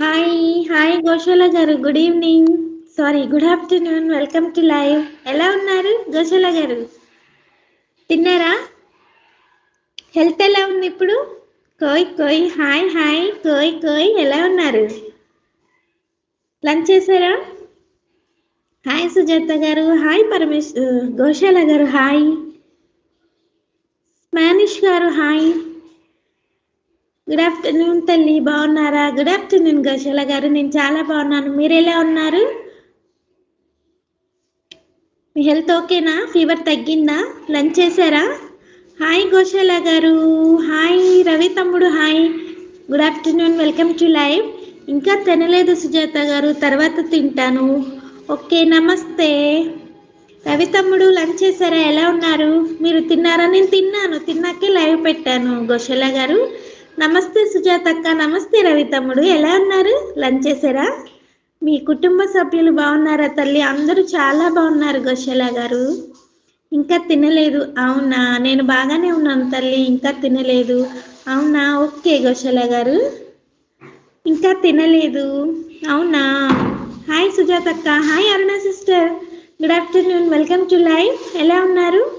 Hi hi Goshala garu. Good evening sorry good afternoon welcome to live ఎలా ఉన్నారు గోశాల గారు? తిన్నారా? హెల్త్ ఎలా ఉంది ఇప్పుడు? కోయ్ కోయ్ హాయ్ హాయ్ కోయ్ కోయ్ ఎలా ఉన్నారు? లంచ్ చేశారా? హాయ్ సుజాత గారు. Hi Paramesh Goshala garu. Hi Spanish garu hi good afternoon తల్లి. బాగున్నారా? గుడ్ ఆఫ్టర్నూన్ గోశాల గారు. నేను చాలా బాగున్నాను. మీరు ఎలా ఉన్నారు? మీ హెల్త్ ఓకేనా? ఫీవర్ తగ్గిందా? లంచ్ చేశారా? హాయ్ గోశాల గారు. హాయ్ రవి తమ్ముడు. Hi good afternoon welcome to live ఇంకా తినలేదు సుజాత గారు. తర్వాత తింటాను. ఓకే నమస్తే. రవి తమ్ముడు లంచ్ చేశారా? ఎలా ఉన్నారు? మీరు తిన్నారా? నేను తిన్నాను. తిన్నాకే లైవ్ పెట్టాను గోశాల గారు. నమస్తే సుజాత అక్క నమస్తే రవి తమ్ముడు. ఎలా ఉన్నారు? లంచ్ చేశారా? మీ కుటుంబ సభ్యులు బాగున్నారా తల్లి? అందరూ చాలా బాగున్నారు గోషల గారు. ఇంకా తినలేదు. అవునా? నేను బాగానే ఉన్నాను తల్లి. ఇంకా తినలేదు. అవునా? ఓకే గోషల గారు. ఇంకా తినలేదు. అవునా? హాయ్ సుజాత అక్క. Hi Aruna sister. Good afternoon. Welcome to live. ఎలా ఉన్నారు?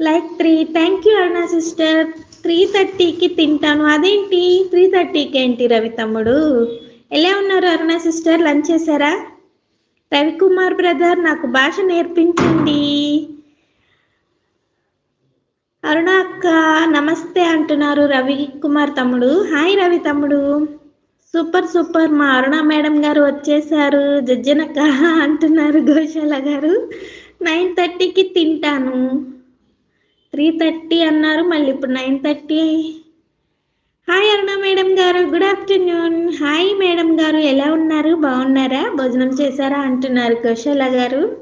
Like three. Thank you Aruna sister. Three థర్టీకి తింటాను. అదేంటి? త్రీ థర్టీకి ఏంటి రవి తమ్ముడు? ఎలా ఉన్నారు అరుణ సిస్టర్? లంచ్ చేశారా? రవికుమార్ బ్రదర్ నాకు భాష నేర్పించండి. అరుణ అక్క నమస్తే అంటున్నారు రవి కుమార్ తమ్ముడు. హాయ్ రవి తమ్ముడు. సూపర్ సూపర్ మా అరుణ మేడం గారు వచ్చేసారు జజ్జనక్క అంటున్నారు గోశాల గారు. నైన్ థర్టీకి తింటాను. త్రీ థర్టీ అన్నారు. మళ్ళీ ఇప్పుడు nine thirty hi Aruna madam garu good afternoon hi madam garu ఎలా ఉన్నారు? బాగున్నారా? భోజనం చేశారా? అంటున్నారు గోశాల గారు.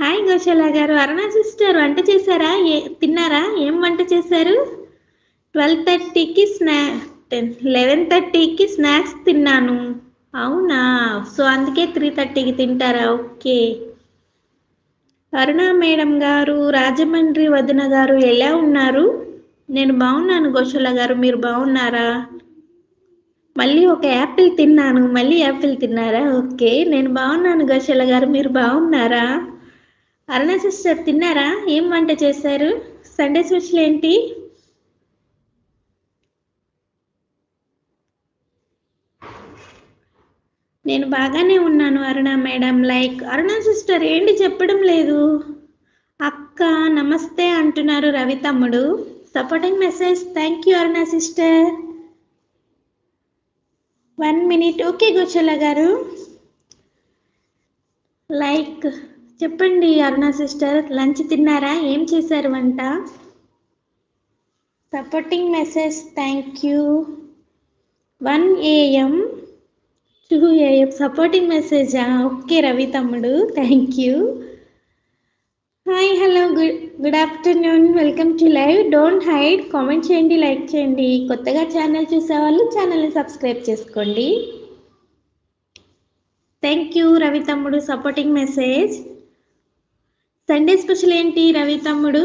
హాయ్ గోశాల గారు అరుణ సిస్టర్ వంట చేశారా? ఏ తిన్నారా? ఏం వంట చేశారు? ట్వెల్వ్ థర్టీకి స్నా టెన్ లెవెన్ థర్టీకి స్నాక్స్ తిన్నాను. అవునా? సో అందుకే త్రీ థర్టీకి తింటారా? ఓకే. అరుణ మేడం గారు రాజమండ్రి వదిన గారు ఎలా ఉన్నారు? నేను బాగున్నాను గోషల గారు మీరు బాగున్నారా? మళ్ళీ ఒక యాపిల్ తిన్నాను మళ్ళీ యాపిల్ తిన్నారా? ఓకే నేను బాగున్నాను గోషల గారు మీరు బాగున్నారా? అరుణ సిస్టర్ తిన్నారా? ఏం వంట చేశారు? సండే స్పెషల్ ఏంటి? నేను బాగానే ఉన్నాను Aruna madam. Like Aruna sister ఏంటి చెప్పడం లేదు? అక్క నమస్తే అంటున్నారు రవి తమ్ముడు. Supporting message thank you Aruna sister one minute okay Gochala garu. Like చెప్పండి అరుణ సిస్టర్ లంచ్ తిన్నారా? ఏం చేశారు వంట? Supporting message thank you one AM two AM supporting మెసేజా okay Ravi తమ్ముడు. Thank you hi hello good good afternoon welcome to live don't hide comment చేయండి like చేయండి. కొత్తగా channel చూసేవాళ్ళు ఛానల్ని సబ్స్క్రైబ్ చేసుకోండి. థ్యాంక్ యూ రవి తమ్ముడు సపోర్టింగ్ మెసేజ్ సండే స్పెషల్ ఏంటి రవి తమ్ముడు?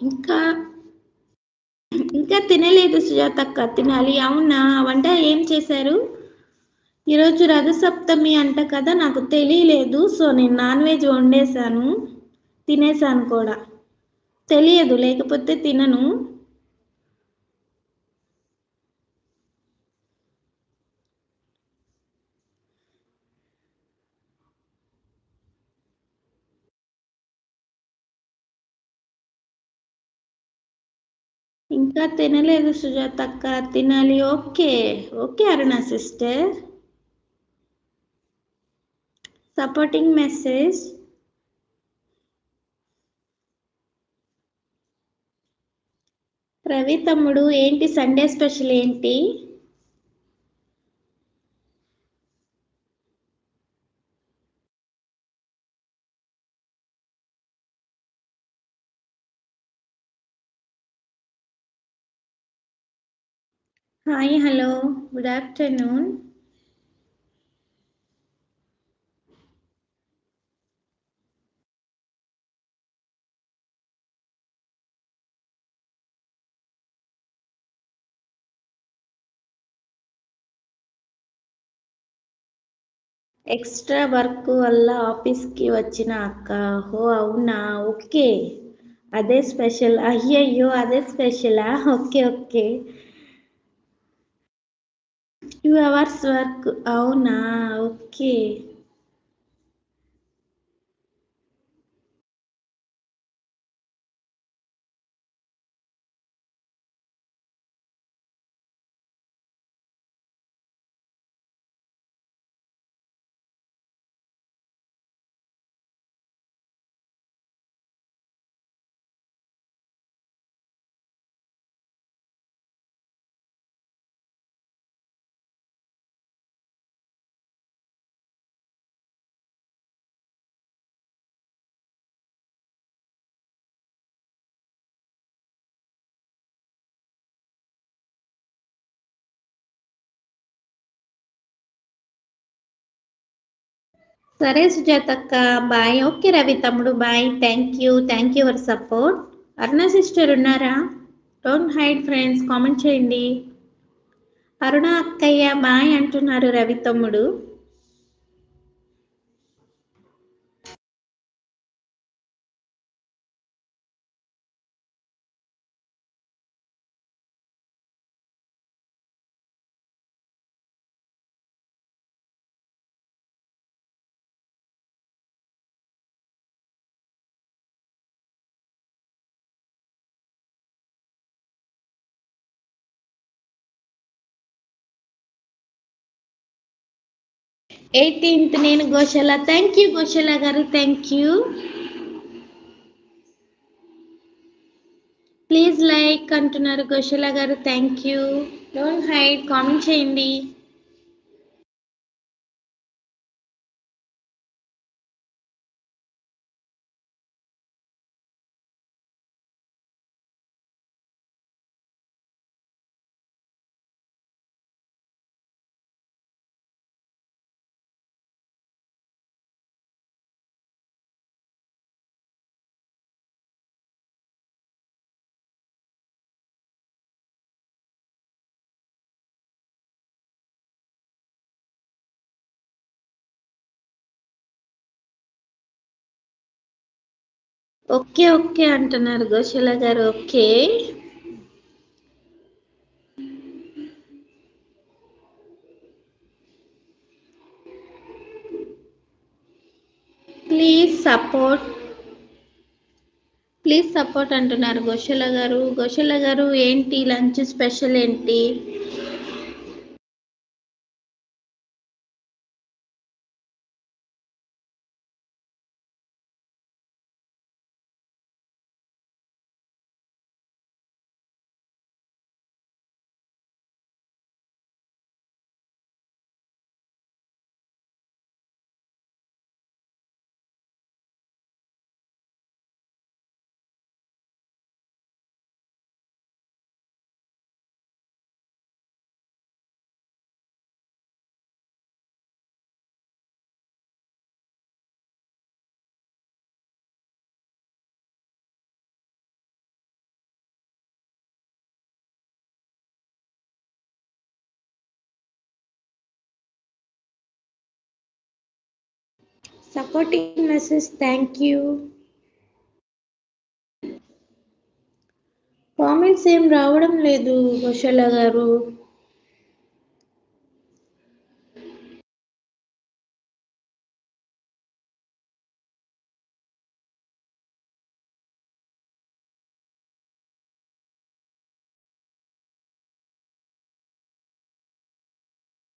ఇంకా ఇంకా తినలేదు సుజాతక్క తినాలి. అవునా? వంట ఏం చేశారు? ఈరోజు రథసప్తమి అంట కదా నాకు తెలియలేదు. సో నేను నాన్ వెజ్ వండేశాను తినేసాను కూడా. తెలియదు లేకపోతే తినను. ఇంకా తినలేదు సుజాత అక్క. తినాలి. Okay. Okay Aruna sister. Supporting message Ravi తమ్ముడు ఏంటి సండే స్పెషల్ ఏంటి? Hi hello good afternoon extra work వల్ల ఆఫీస్కి వచ్చిన అక్క. హో అవునా? ఓకే. అదే స్పెషల్ అయ్యయ్యో అదే స్పెషలా okay okay. Two hours work అవునా ఓకే సరే సుజాతక్క బాయ్ ఓకే రవి తమ్ముడు bye thank you thank you for support Aruna sister ఉన్నారా? డోంట్ హైడ్ ఫ్రెండ్స్ కామెంట్ చేయండి. అరుణ అక్కయ్య బాయ్ అంటున్నారు రవి తమ్ముడు. ఎయిటీన్త్ నేను గోశాల. థ్యాంక్ యూ గోశాల గారు. థ్యాంక్ యూ ప్లీజ్ లైక్ అంటున్నారు Goshala garu. Thank you don't hide comment చేయండి. ఓకే ఓకే అంటున్నారు Goshala garu. Okay. Please support please support అంటున్నారు గోశాల గారు. గోశాల గారు ఏంటి లంచ్ స్పెషల్ ఏంటి? Supporting message thank you comments ఏం రావడం లేదు గోశాల గారు.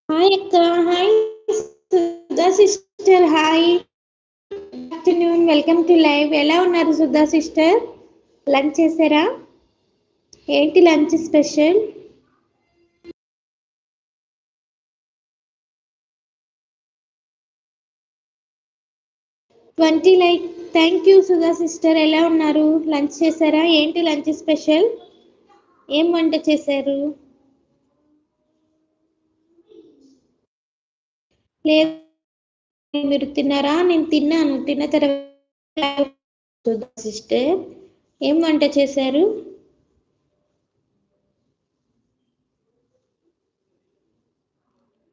హాయ్ అక్క. Hi sister hi afternoon welcome to live. ఎలా ఉన్నారు సుధా సిస్టర్? లంచ్ చేశారా? ఏంటి lunch special? Twenty like. Thank you Sudha sister. ఎలా ఉన్నారు? లంచ్ చేశారా? ఏంటి లంచ్ స్పెషల్? ఏం వంట చేశారు? లేదు మీరు తిన్నారా? నేను తిన్నాను. తిన్న తర్వాత సిస్టర్ ఏం వంట చేశారు?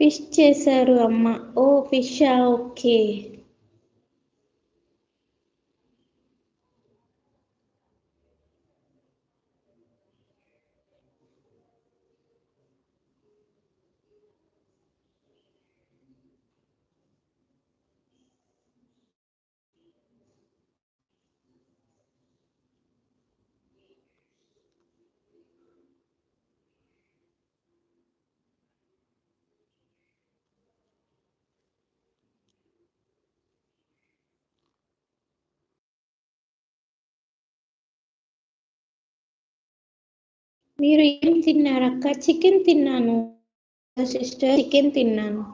ఫిష్ చేశారు అమ్మ. ఓ ఫిషా? ఓకే. మీరు ఏం తిన్నారక్క చికెన్ తిన్నాను. సిస్టర్ చికెన్ తిన్నాను.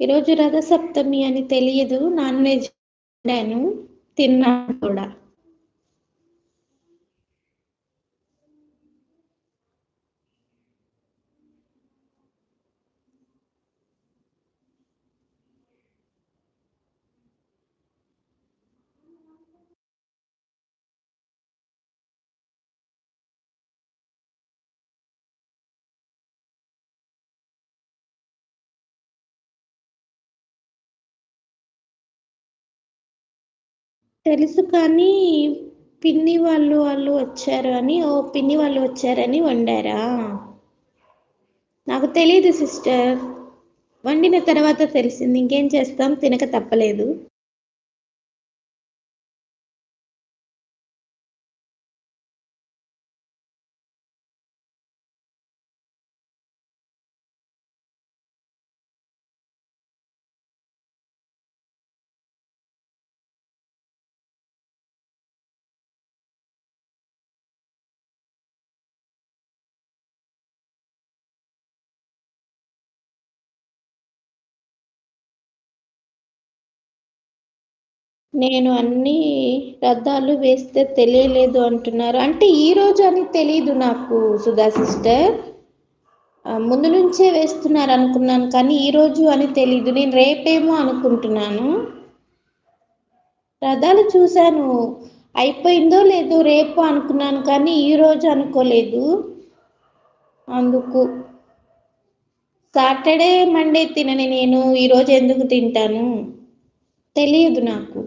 ఈరోజు రథసప్తమి అని తెలియదు. నాన్ వెజ్ వండాను తిన్నాను కూడా. తెలుసు కానీ పిన్ని వాళ్ళు వాళ్ళు వచ్చారు అని ఓ పిన్ని వాళ్ళు వచ్చారని వండారా? నాకు తెలియదు సిస్టర్. వండిన తర్వాత తెలిసింది. ఇంకేం చేస్తాం? తినక తప్పలేదు. నేను అన్ని రద్దాలు వేస్తే తెలియలేదు అంటున్నారు. అంటే ఈ రోజు అని తెలియదు నాకు సుధా సిస్టర్. ముందు నుంచే వేస్తున్నారు అనుకున్నాను కానీ ఈ రోజు అని తెలియదు నేను రేపేమో అనుకుంటున్నాను. రథాలు చూశాను. అయిపోయిందో లేదో రేపు అనుకున్నాను కానీ ఈ రోజు అనుకోలేదు. అందుకు సాటర్డే మండే తినని నేను. ఈరోజు ఎందుకు తింటాను? తెలియదు నాకు.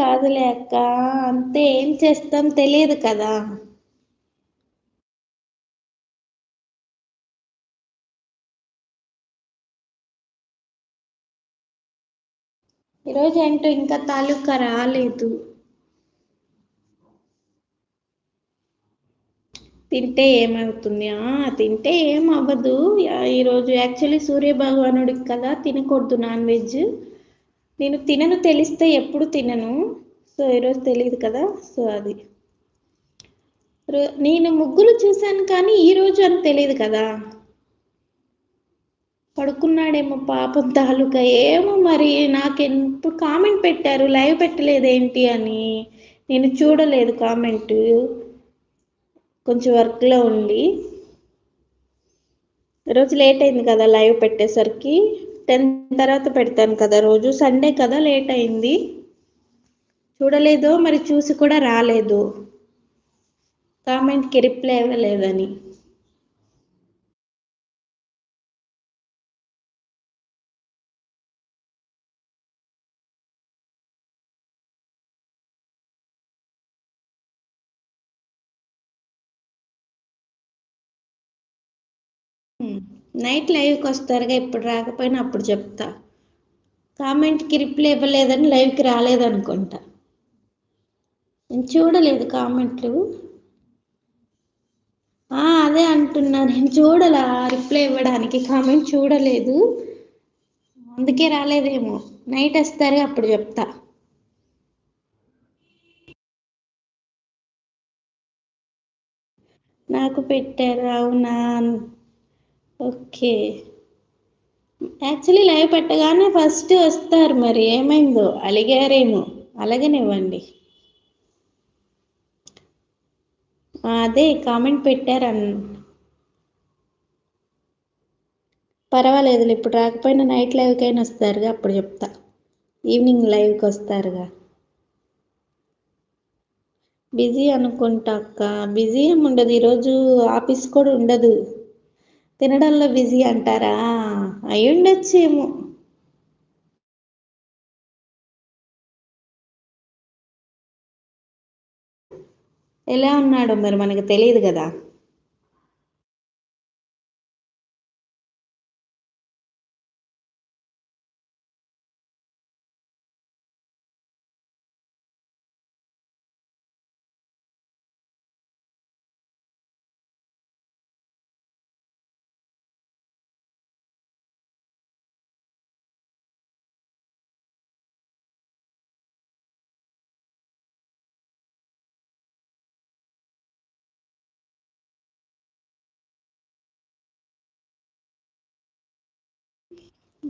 కాదులే అక్క. అంతే ఏం చేస్తాం తెలియదు కదా. ఈరోజు ఏంటో ఇంకా తాలూకా రాలేదు. తింటే ఏమవుతుంది? ఆ, తింటే ఏం అవ్వదు ఈరోజు యాక్చువల్లీ సూర్య భగవానుడికి కదా తినకూడదు నాన్ వెజ్. నేను తినను తెలిస్తే ఎప్పుడు తినను. సో ఈరోజు తెలియదు కదా. సో అది. రో- నేను ముగ్గులు చూశాను కానీ ఈరోజు అని తెలియదు కదా. పడుకున్నాడేమో పాపం తాలూకా. ఏమో మరి నాకు ఎప్పుడు కామెంట్ పెట్టారు? లైవ్ పెట్టలేదేంటి అని. నేను చూడలేదు కామెంట్. కొంచెం వర్క్లో ఉండి. ఈరోజు లేట్ అయింది కదా లైవ్ పెట్టేసరికి. టెన్ తర్వాత పెడతాను కదా రోజు. సండే కదా లేట్ అయింది. చూడలేదు మరి చూసి కూడా రాలేదు. కామెంట్కి రిప్లై ఇవ్వలేదని. నైట్ లైవ్కి వస్తారుగా ఇప్పుడు రాకపోయినా అప్పుడు చెప్తా. కామెంట్కి రిప్లై ఇవ్వలేదని లైవ్కి రాలేదనుకుంటా. నేను చూడలేదు కామెంట్లు. అదే అంటున్నా నేను చూడలా రిప్లై ఇవ్వడానికి కామెంట్ చూడలేదు. అందుకే రాలేదేమో. నైట్ వస్తారు అప్పుడు చెప్తా. నాకు పెట్టారు అవునా ఓకే. యాక్చువల్లీ లైవ్ పెట్టగానే ఫస్ట్ వస్తారు మరి ఏమైందో? అలిగారేమో. అలగనివ్వండి. అదే కామెంట్ పెట్టారన్. పర్వాలేదు ఇప్పుడు రాకపోయినా నైట్ లైవ్కైనా వస్తారుగా అప్పుడు చెప్తా. ఈవినింగ్ లైవ్కి వస్తారుగా. బిజీ అనుకుంటా అక్క. బిజీ ఏమి ఉండదు ఈరోజు ఆఫీస్ కూడా ఉండదు. తినడంలో బిజీ అంటారా? అయ్యుండొచ్చేమో. ఎలా ఉన్నాడో మరి మనకు తెలియదు కదా?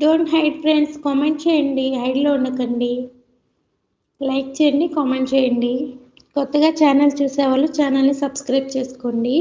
డోంట్ హైడ్ ఫ్రెండ్స్ కామెంట్ చేయండి. హైడ్లో ఉండకండి. లైక్ చేయండి కామెంట్ చేయండి. కొత్తగా ఛానల్ చూసేవాళ్ళు ఛానల్ని సబ్స్క్రైబ్ చేసుకోండి.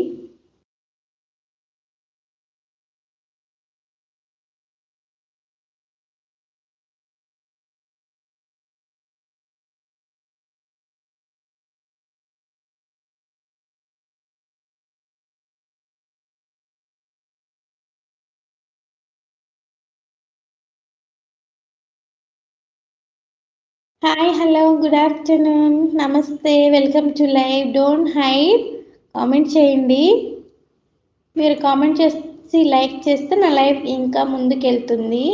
హాయ్ హలో గుడ్ ఆఫ్టర్నూన్ నమస్తే welcome to live don't hide comment చేయండి. మీరు కామెంట్ చేసి లైక్ చేస్తే నా లైఫ్ ఇంకా ముందుకెళ్తుంది.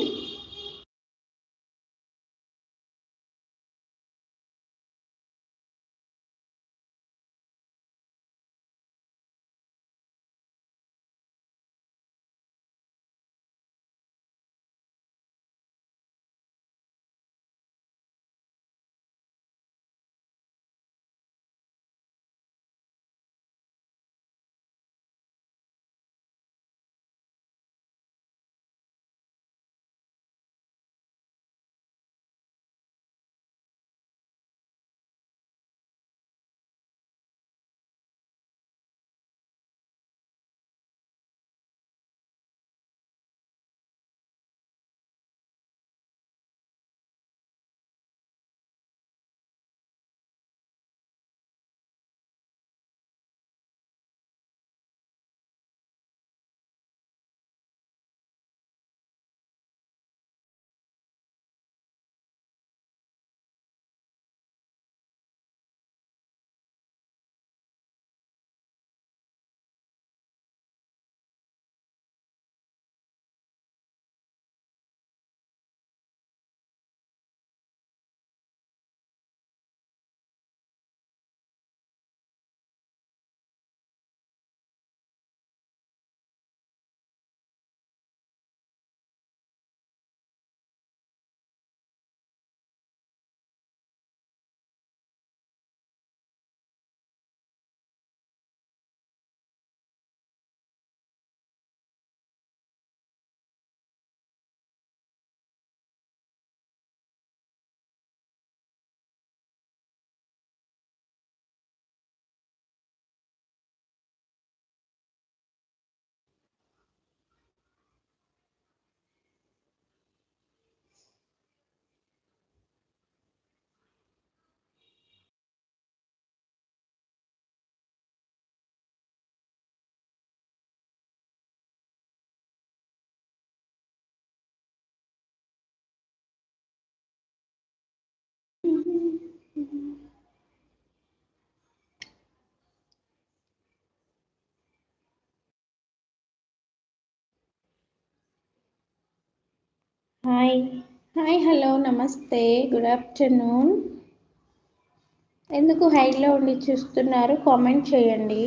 హాయ్ హాయ్ హలో నమస్తే గుడ్ ఆఫ్టర్నూన్ ఎందుకు హైలో ఉండి చూస్తున్నారు? కామెంట్ చేయండి.